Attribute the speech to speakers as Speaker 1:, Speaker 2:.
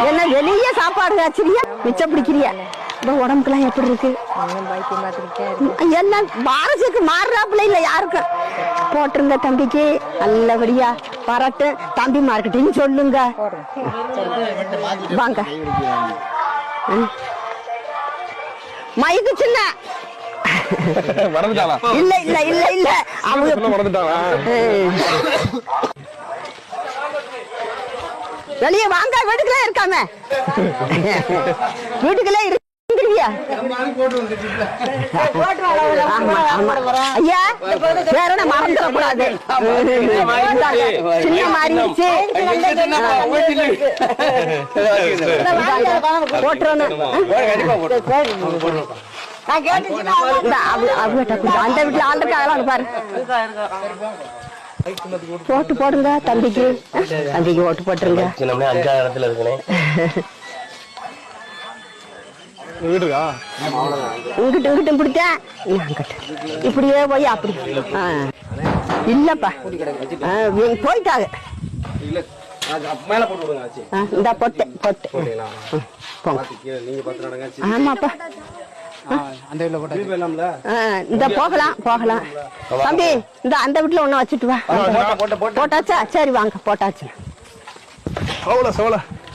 Speaker 1: என்ன வெளிய சாப்பாடு காய்ச்சறியா? மிச்சம் பிடிக்கிறியா? இந்த உடம்புக்கெல்லாம் எப்படி இருக்கு? என்ன வாரசுக்கு மாறுறாப்புல இல்ல யாருக்கும் போட்டுருங்க தம்பிக்கு நல்லபடியா பாராட்டு தம்பி மார்க்கெட்டிங் சொல்லுங்க. வாங்க. மைக்கு சின்ன. இல்ல இல்ல இல்ல இல்ல. அவங்க. வெளியே வாங்க வீட்டுக்குள்ளே இருக்காம வீட்டுக்குள்ளே என்ன மறந்துடக்கூடாது சின்ன மாறிடுச்சு போட்டுறணும் இந்த அவ- அவகிட்ட கொடு. அந்த வீட்டுல ஆள் இருக்காங்களா பாரு ஓட்டு போடுங்க தம்பிக்கு. தம்பிக்கு ஓட்டு போட்டுருங்க.
Speaker 2: அஞ்சாவது இடத்துல இருக்கனே
Speaker 3: வீடு இருக்கா
Speaker 1: இங்கிட்டு இப்படியே போய் அப்படி. இல்லப்பா. போயிட்டாங்க இந்தா பொட்டு பொட்டு.
Speaker 2: போட்டீங்களா? போயிடலாம்ல
Speaker 1: ஆ, இந்த போகலாம் போகலாம். தம்பி இந்த அந்த வீட்டுல ஒண்ணு வச்சுட்டு வா.
Speaker 2: போட்ட போட்ட போட்ட.
Speaker 1: போட்டாச்சா? சரி வாங்க போட்டாச்சு.
Speaker 3: சோல